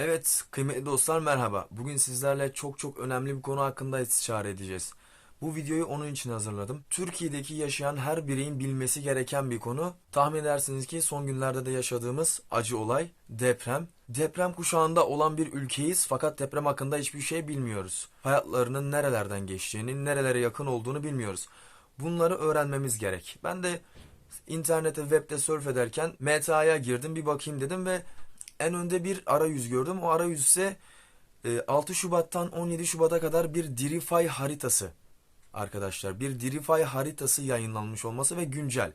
Evet, kıymetli dostlar merhaba. Bugün sizlerle çok çok önemli bir konu hakkında istişare edeceğiz. Bu videoyu onun için hazırladım. Türkiye'deki yaşayan her bireyin bilmesi gereken bir konu. Tahmin edersiniz ki son günlerde de yaşadığımız acı olay deprem. Deprem kuşağında olan bir ülkeyiz fakat deprem hakkında hiçbir şey bilmiyoruz. Hayatlarının nerelerden geçtiğini, nerelere yakın olduğunu bilmiyoruz. Bunları öğrenmemiz gerek. Ben de internete, webde surf ederken MTA'ya girdim bir bakayım dedim ve en önde bir arayüz gördüm. O arayüz ise e, 6 Şubat'tan 17 Şubat'a kadar bir Dirify haritası arkadaşlar. Bir Dirify haritası yayınlanmış olması ve güncel.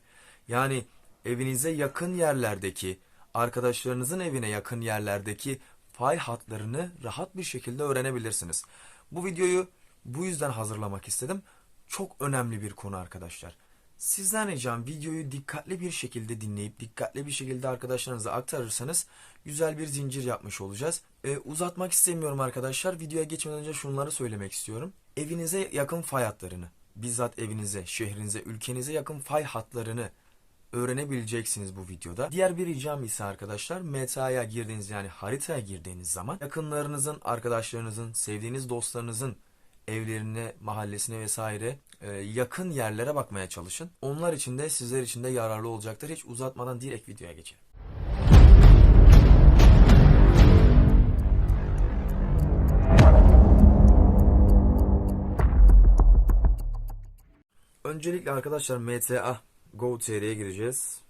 Yani evinize yakın yerlerdeki, arkadaşlarınızın evine yakın yerlerdeki fay hatlarını rahat bir şekilde öğrenebilirsiniz. Bu videoyu bu yüzden hazırlamak istedim. Çok önemli bir konu arkadaşlar. Sizden ricam videoyu dikkatli bir şekilde dinleyip dikkatli bir şekilde arkadaşlarınıza aktarırsanız güzel bir zincir yapmış olacağız. Ee, uzatmak istemiyorum arkadaşlar. Videoya geçmeden önce şunları söylemek istiyorum. Evinize yakın fay hatlarını, bizzat evinize, şehrinize, ülkenize yakın fay hatlarını öğrenebileceksiniz bu videoda. Diğer bir ricam ise arkadaşlar MTA'ya girdiğiniz yani haritaya girdiğiniz zaman yakınlarınızın, arkadaşlarınızın, sevdiğiniz dostlarınızın evlerine, mahallesine vesaire yakın yerlere bakmaya çalışın. Onlar için de sizler için de yararlı olacaktır. Hiç uzatmadan direkt videoya geçelim. Öncelikle arkadaşlar MTA Go.tr'ye gireceğiz.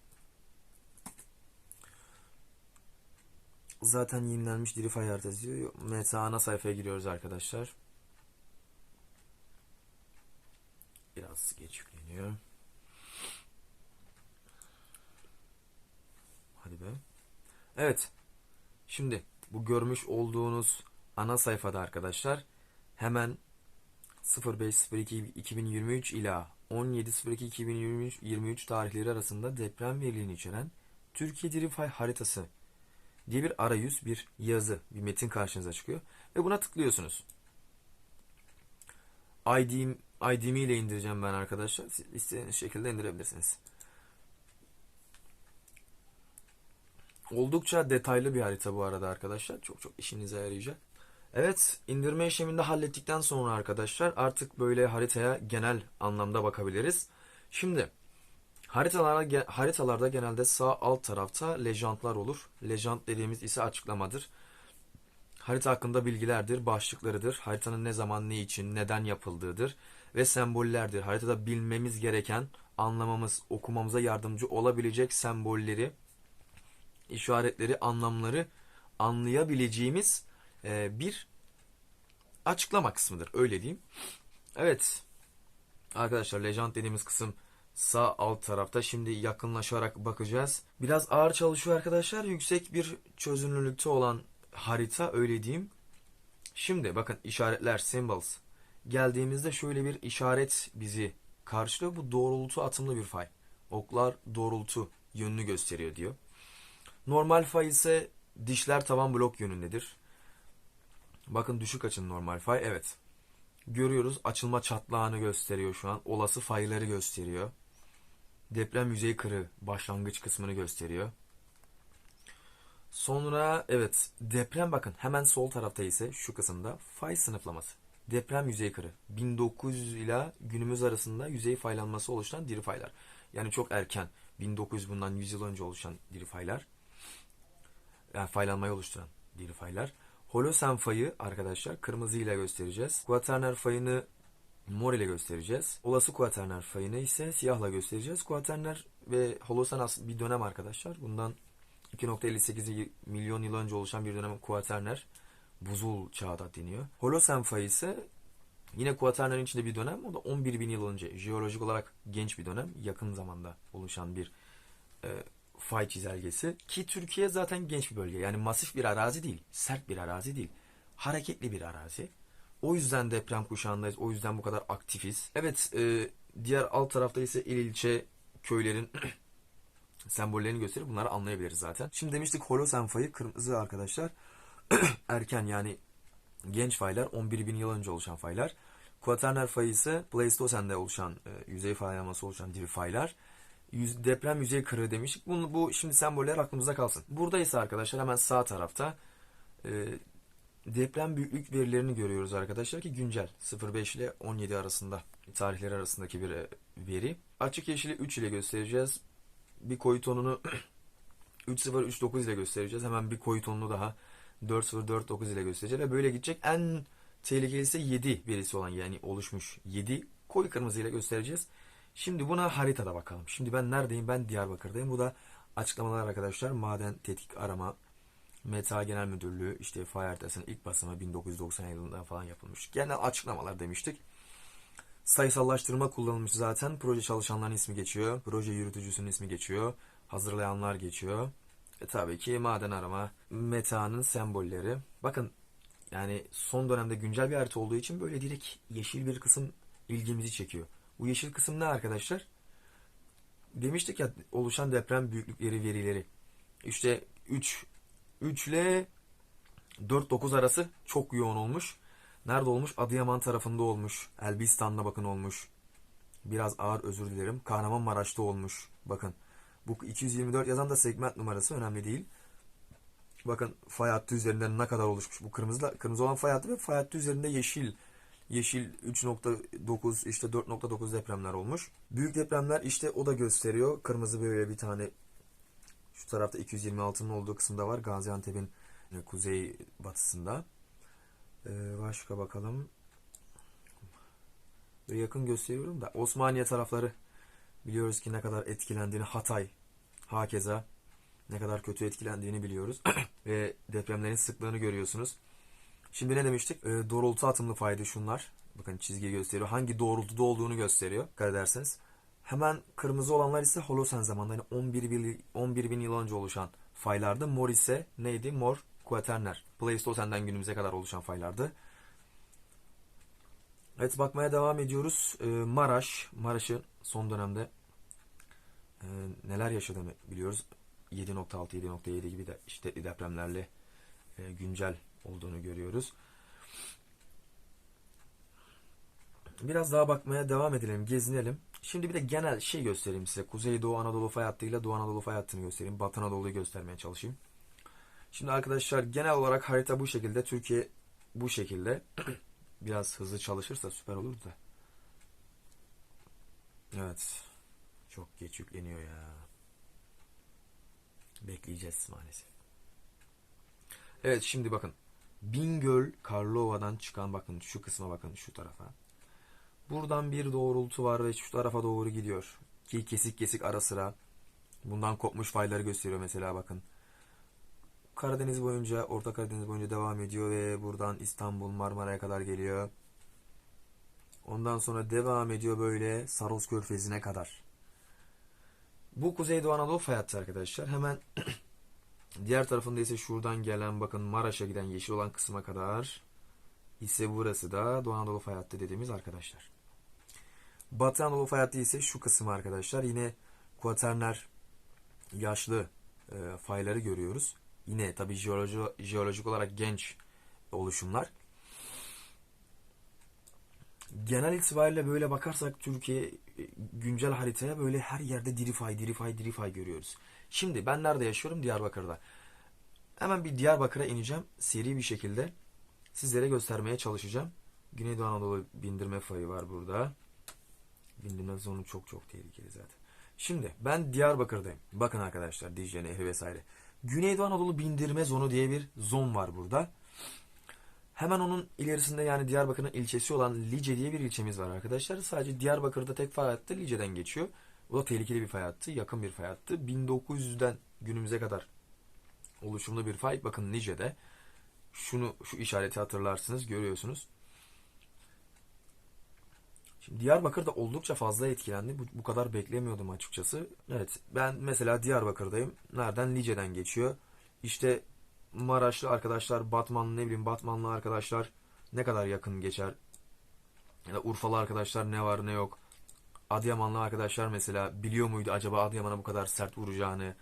Zaten yenilenmiş Dirify haritası. MTA ana sayfaya giriyoruz arkadaşlar. Biraz yükleniyor. Hadi be. Evet. Şimdi bu görmüş olduğunuz ana sayfada arkadaşlar hemen 05.02.2023 ila 17.02.2023 tarihleri arasında deprem veriliğini içeren Türkiye Dirify haritası diye bir arayüz, bir yazı, bir metin karşınıza çıkıyor ve buna tıklıyorsunuz. ID'm, ile indireceğim ben arkadaşlar. Siz istediğiniz şekilde indirebilirsiniz. Oldukça detaylı bir harita bu arada arkadaşlar. Çok çok işinize yarayacak. Evet, indirme işlemini de hallettikten sonra arkadaşlar artık böyle haritaya genel anlamda bakabiliriz. Şimdi haritalarda haritalarda genelde sağ alt tarafta lejantlar olur. Lejant dediğimiz ise açıklamadır. Harita hakkında bilgilerdir, başlıklarıdır. Haritanın ne zaman, ne için, neden yapıldığıdır ve sembollerdir. Haritada bilmemiz gereken, anlamamız, okumamıza yardımcı olabilecek sembolleri, işaretleri, anlamları anlayabileceğimiz e, bir açıklama kısmıdır. Öyle diyeyim. Evet. Arkadaşlar Legend dediğimiz kısım sağ alt tarafta. Şimdi yakınlaşarak bakacağız. Biraz ağır çalışıyor arkadaşlar. Yüksek bir çözünürlükte olan harita öyle diyeyim. Şimdi bakın işaretler, symbols. Geldiğimizde şöyle bir işaret bizi karşılıyor. Bu doğrultu atımlı bir fay. Oklar doğrultu yönünü gösteriyor diyor. Normal fay ise dişler tavan blok yönündedir. Bakın düşük açın normal fay. Evet. Görüyoruz açılma çatlağını gösteriyor şu an. Olası fayları gösteriyor. Deprem yüzey kırı başlangıç kısmını gösteriyor. Sonra evet deprem bakın hemen sol tarafta ise şu kısımda fay sınıflaması. Deprem yüzey kırı 1900 ila günümüz arasında yüzey faylanması oluşan diri faylar. Yani çok erken 1900 bundan 100 yıl önce oluşan diri faylar. Yani faylanmayı oluşturan diri faylar. Holosen fayı arkadaşlar kırmızı ile göstereceğiz. Kuaterner fayını mor ile göstereceğiz. Olası kuaterner fayını ise siyahla göstereceğiz. Kuaterner ve Holosen bir dönem arkadaşlar. Bundan 2.58 milyon yıl önce oluşan bir dönem kuaterner buzul çağda deniyor. Holosen fayı ise yine kuaternerin içinde bir dönem. O da 11 bin yıl önce jeolojik olarak genç bir dönem. Yakın zamanda oluşan bir e, fay çizelgesi. Ki Türkiye zaten genç bir bölge. Yani masif bir arazi değil. Sert bir arazi değil. Hareketli bir arazi. O yüzden deprem kuşağındayız. O yüzden bu kadar aktifiz. Evet e, diğer alt tarafta ise il ilçe köylerin sembollerini gösterip bunları anlayabiliriz zaten. Şimdi demiştik Holosen fayı kırmızı arkadaşlar. Erken yani genç faylar 11 bin yıl önce oluşan faylar. Kuaterner fayı ise Pleistosen'de oluşan e, yüzey faylaması oluşan diri faylar. Yüz, deprem yüzey kırığı demiştik. Bunu, bu şimdi semboller aklımızda kalsın. Burada ise arkadaşlar hemen sağ tarafta e, deprem büyüklük verilerini görüyoruz arkadaşlar ki güncel 05 ile 17 arasında tarihleri arasındaki bir e, veri. Açık yeşili 3 ile göstereceğiz. Bir koyu tonunu 3039 ile göstereceğiz. Hemen bir koyu tonunu daha 4049 ile göstereceğiz ve böyle gidecek. En tehlikelisi 7 verisi olan yani oluşmuş 7 koyu kırmızı ile göstereceğiz. Şimdi buna haritada bakalım. Şimdi ben neredeyim? Ben Diyarbakır'dayım. Bu da açıklamalar arkadaşlar. Maden Tetkik Arama Meta Genel Müdürlüğü işte fay haritasının ilk basımı 1990 yılında falan yapılmış. Genel açıklamalar demiştik. Sayısallaştırma kullanılmış zaten. Proje çalışanların ismi geçiyor. Proje yürütücüsünün ismi geçiyor. Hazırlayanlar geçiyor. E tabii ki maden arama, meta'nın sembolleri. Bakın yani son dönemde güncel bir harita olduğu için böyle direkt yeşil bir kısım ilgimizi çekiyor. Bu yeşil kısım ne arkadaşlar? Demiştik ya oluşan deprem büyüklükleri verileri. İşte 3 3 ile 4-9 arası çok yoğun olmuş. Nerede olmuş? Adıyaman tarafında olmuş. Elbistan'da bakın olmuş. Biraz ağır özür dilerim. Kahramanmaraş'ta olmuş. Bakın. Bu 224 yazan da segment numarası önemli değil. Bakın fay hattı üzerinde ne kadar oluşmuş. Bu kırmızı, kırmızı olan fay hattı ve fay hattı üzerinde yeşil. Yeşil 3.9 işte 4.9 depremler olmuş. Büyük depremler işte o da gösteriyor. Kırmızı böyle bir tane şu tarafta 226'nın olduğu kısımda var. Gaziantep'in kuzey batısında. Ee, başka bakalım. Böyle yakın gösteriyorum da Osmaniye tarafları biliyoruz ki ne kadar etkilendiğini Hatay hakeza ne kadar kötü etkilendiğini biliyoruz. Ve depremlerin sıklığını görüyorsunuz. Şimdi ne demiştik? E, doğrultu atımlı fayda şunlar. Bakın çizgi gösteriyor. Hangi doğrultuda olduğunu gösteriyor. Dikkat ederseniz. Hemen kırmızı olanlar ise Holosen zamanında yani 11 bin, 11 bin yıl önce oluşan faylardı. Mor ise neydi? Mor Quaterner. Pleistosen'den günümüze kadar oluşan faylardı. Evet bakmaya devam ediyoruz. Ee, Maraş. Maraş'ın son dönemde e, neler yaşadığını biliyoruz. 7.6, 7.7 gibi de işte depremlerle e, güncel olduğunu görüyoruz. Biraz daha bakmaya devam edelim, gezinelim. Şimdi bir de genel şey göstereyim size. Kuzeydoğu Anadolu fay hattıyla Doğu Anadolu fay hattını göstereyim. Batı Anadolu'yu göstermeye çalışayım. Şimdi arkadaşlar genel olarak harita bu şekilde. Türkiye bu şekilde. Biraz hızlı çalışırsa süper olur da. Evet. Çok geç yükleniyor ya. Bekleyeceğiz maalesef. Evet şimdi bakın. Bingöl Karlova'dan çıkan bakın şu kısma bakın şu tarafa. Buradan bir doğrultu var ve şu tarafa doğru gidiyor. Ki kesik kesik ara sıra bundan kopmuş fayları gösteriyor mesela bakın. Karadeniz boyunca, Orta Karadeniz boyunca devam ediyor ve buradan İstanbul, Marmara'ya kadar geliyor. Ondan sonra devam ediyor böyle Saros Körfezi'ne kadar. Bu Kuzeydoğu Anadolu fay arkadaşlar. Hemen diğer tarafında ise şuradan gelen bakın Maraş'a giden yeşil olan kısma kadar ise burası da Doğu Anadolu fay dediğimiz arkadaşlar. Batı Anadolu fay ise şu kısım arkadaşlar. Yine kuaterner yaşlı e, fayları görüyoruz. Yine tabi jeoloji, jeolojik olarak genç oluşumlar. Genel itibariyle böyle bakarsak Türkiye e, güncel haritaya böyle her yerde diri fay, diri fay, diri fay görüyoruz. Şimdi ben nerede yaşıyorum? Diyarbakır'da. Hemen bir Diyarbakır'a ineceğim. Seri bir şekilde sizlere göstermeye çalışacağım. Güneydoğu Anadolu bindirme fayı var burada. Bindirme zonu çok çok tehlikeli zaten. Şimdi ben Diyarbakır'dayım. Bakın arkadaşlar Dicle Nehri vesaire. Güneydoğu Anadolu bindirme zonu diye bir zon var burada. Hemen onun ilerisinde yani Diyarbakır'ın ilçesi olan Lice diye bir ilçemiz var arkadaşlar. Sadece Diyarbakır'da tek fay hattı Lice'den geçiyor. O da tehlikeli bir fay hattı, yakın bir fay hattı. 1900'den günümüze kadar oluşumlu bir fay. Bakın Lice'de. Şunu şu işareti hatırlarsınız, görüyorsunuz. Şimdi Diyarbakır'da oldukça fazla etkilendi. Bu, bu kadar beklemiyordum açıkçası. Evet ben mesela Diyarbakır'dayım. Nereden? Lice'den geçiyor. İşte Maraşlı arkadaşlar, Batmanlı ne bileyim Batmanlı arkadaşlar ne kadar yakın geçer. Ya da Urfalı arkadaşlar ne var ne yok. Adıyamanlı arkadaşlar mesela biliyor muydu acaba Adıyaman'a bu kadar sert vuracağını?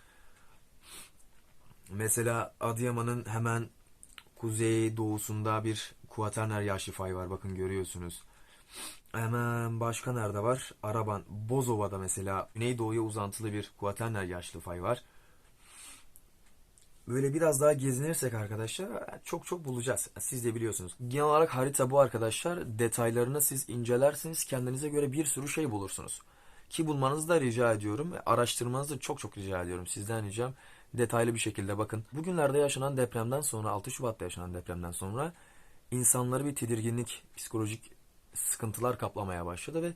Mesela Adıyaman'ın hemen kuzey doğusunda bir kuaterner yaşlı fay var. Bakın görüyorsunuz. Hemen başka nerede var? Araban, Bozova'da mesela Güneydoğu'ya uzantılı bir kuaterner yaşlı fay var. Böyle biraz daha gezinirsek arkadaşlar çok çok bulacağız. Siz de biliyorsunuz. Genel olarak harita bu arkadaşlar. Detaylarını siz incelersiniz. Kendinize göre bir sürü şey bulursunuz. Ki bulmanızı da rica ediyorum. Araştırmanızı çok çok rica ediyorum. Sizden ricam detaylı bir şekilde bakın. Bugünlerde yaşanan depremden sonra 6 Şubat'ta yaşanan depremden sonra insanları bir tedirginlik, psikolojik sıkıntılar kaplamaya başladı ve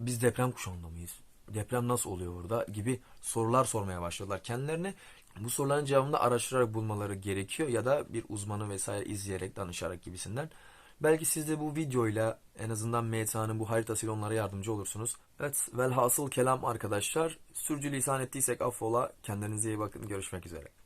biz deprem kuşağında mıyız? Deprem nasıl oluyor burada gibi sorular sormaya başladılar kendilerine. Bu soruların cevabını araştırarak bulmaları gerekiyor ya da bir uzmanı vesaire izleyerek, danışarak gibisinden. Belki siz de bu videoyla en azından MTA'nın bu haritasıyla onlara yardımcı olursunuz. Evet, velhasıl kelam arkadaşlar. Sürçülisan ettiysek affola. Kendinize iyi bakın. Görüşmek üzere.